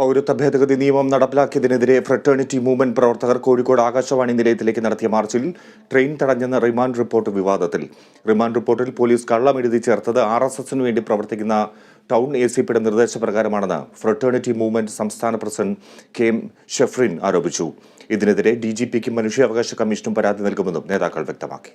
പൗരത്വ ഭേദഗതി നിയമം നടപ്പിലാക്കിയതിനെതിരെ ഫ്രട്ടേണിറ്റി മൂവ്മെന്റ് പ്രവർത്തകർ കോഴിക്കോട് ആകാശവാണി നിലയത്തിലേക്ക് നടത്തിയ മാർച്ചിൽ ട്രെയിൻ തടഞ്ഞെന്ന റിമാൻഡ് റിപ്പോർട്ട് വിവാദത്തിൽ. റിമാൻഡ് റിപ്പോർട്ടിൽ പോലീസ് കള്ളം എഴുതി ചേർത്തത് ആർ എസ് എസിനു വേണ്ടി പ്രവർത്തിക്കുന്ന ടൗൺ എ സി പിയുടെ നിർദ്ദേശപ്രകാരമാണെന്ന് ഫ്രട്ടേണിറ്റി മൂവ്മെന്റ് സംസ്ഥാന പ്രസിഡന്റ് കെ എം ഷെഫ്രിൻ ആരോപിച്ചു. ഇതിനെതിരെ ഡി ജി പിക്കും മനുഷ്യാവകാശ കമ്മീഷനും പരാതി നൽകുമെന്നും നേതാക്കൾ വ്യക്തമാക്കി.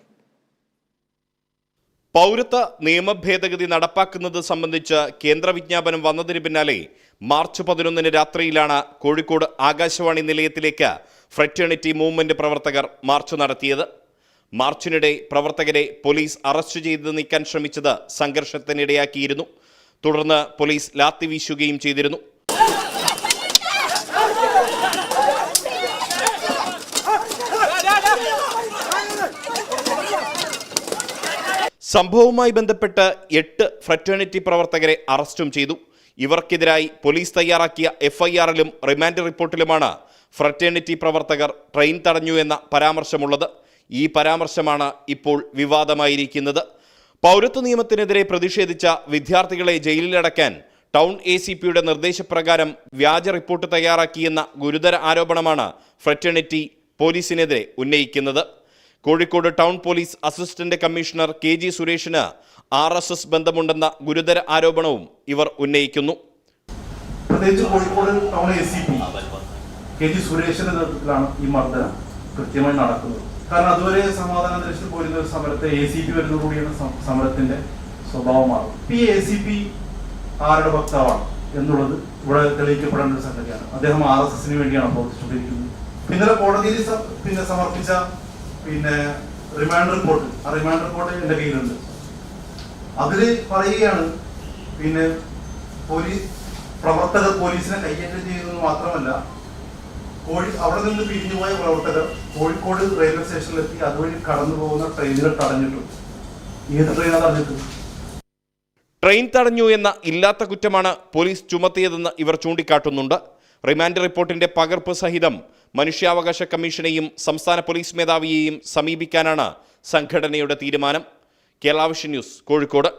പൗരത്വ നിയമ ഭേദഗതി നടപ്പാക്കുന്നത് സംബന്ധിച്ച് കേന്ദ്ര വിജ്ഞാപനം വന്നതിന് പിന്നാലെ മാർച്ച് പതിനൊന്നിന് രാത്രിയിലാണ് കോഴിക്കോട് ആകാശവാണി നിലയത്തിലേക്ക് ഫ്രറ്റേണിറ്റി മൂവ്മെന്റ് പ്രവർത്തകർ മാർച്ച് നടത്തിയത്. മാർച്ചിനിടെ പ്രവർത്തകരെ പോലീസ് അറസ്റ്റ് ചെയ്ത് നീക്കാൻ ശ്രമിച്ചത് സംഘർഷത്തിനിടയാക്കിയിരുന്നു. തുടർന്ന് പോലീസ് ലാത്തി വീശുകയും ചെയ്തിരുന്നു. സംഭവവുമായി ബന്ധപ്പെട്ട് എട്ട് ഫ്രറ്റേണിറ്റി പ്രവർത്തകരെ അറസ്റ്റും ചെയ്തു. ഇവർക്കെതിരായി പോലീസ് തയ്യാറാക്കിയ എഫ്ഐആറിലും റിമാൻഡ് റിപ്പോർട്ടിലുമാണ് ഫ്രറ്റേണിറ്റി പ്രവർത്തകർ ട്രെയിൻ തടഞ്ഞു എന്ന പരാമർശമുള്ളത്. ഈ പരാമർശമാണ് ഇപ്പോൾ വിവാദമായിരിക്കുന്നത്. പൗരത്വ നിയമത്തിനെതിരെ പ്രതിഷേധിച്ച വിദ്യാർത്ഥികളെ ജയിലിലടക്കാൻ ടൗൺ എ സി പിയുടെ നിർദ്ദേശപ്രകാരം വ്യാജ റിപ്പോർട്ട് തയ്യാറാക്കിയെന്ന ഗുരുതര ആരോപണമാണ് ഫ്രറ്റേണിറ്റി പോലീസിനെതിരെ ഉന്നയിക്കുന്നത്. Kozhikode town police assistant commissioner K G സുരേഷിന് ആർ എസ് എസ് ബന്ധമുണ്ടെന്ന ഗുരുതര ആരോപണവും ഇവർ ഉന്നയിക്കുന്നു. പ്രത്യേകിച്ച് Kozhikode town A C P ഈ മർദ്ദനം കൃത്യമായി നടക്കുന്നത്. കാരണം അതുവരെ സമാധാന അന്തരീക്ഷത്തിൽ പോയിരുന്ന ഒരു സമരത്തെ എ സി പി വരുന്നതോടുകൂടിയാണ് സമരത്തിന്റെ സ്വഭാവമാണ് ഈ എ സി പി ആരുടെ വക്താവാണ് എന്നുള്ളത് ഇവിടെ തെളിയിക്കപ്പെടേണ്ട ഒരു സംഗതിയാണ്. അദ്ദേഹം ആർ എസ് എസിന് വേണ്ടിയാണ് പ്രവർത്തിച്ചുകൊണ്ടിരിക്കുന്നത്. ഇന്നലെ കോടതിയിൽ പിന്നെ സമർപ്പിച്ച പിന്നെ റിമാൻഡ് റിപ്പോർട്ട് ആ റിമാൻഡ് റിപ്പോർട്ട് എന്റെ കയ്യിലുണ്ട്. അതിൽ പറയുകയാണ് പിന്നെ പോലീസ് പ്രവർത്തകർ പോലീസിനെ കയ്യേറ്റം ചെയ്യുന്നത് മാത്രമല്ല കോഴി അവിടെ നിന്ന് പിരിഞ്ഞുപോയ പ്രവർത്തകർ കോഴിക്കോട് റെയിൽവേ സ്റ്റേഷനിലെത്തി അതുവഴി കടന്നു പോകുന്ന ട്രെയിനുകൾ തടഞ്ഞിട്ടുണ്ട്. ഏത് ട്രെയിനാണ് തടഞ്ഞിട്ട്? ട്രെയിൻ തടഞ്ഞു എന്ന ഇല്ലാത്ത കുറ്റമാണ് പോലീസ് ചുമത്തിയതെന്ന് ഇവർ ചൂണ്ടിക്കാട്ടുന്നുണ്ട്. റിമാൻഡ് റിപ്പോർട്ടിന്റെ പകർപ്പ് സഹിതം മനുഷ്യാവകാശ കമ്മീഷനെയും സംസ്ഥാന പോലീസ് മേധാവിയെയും സമീപിക്കാനാണ് സംഘടനയുടെ തീരുമാനം. കേരളാവിഷൻ ന്യൂസ് കോഴിക്കോട്.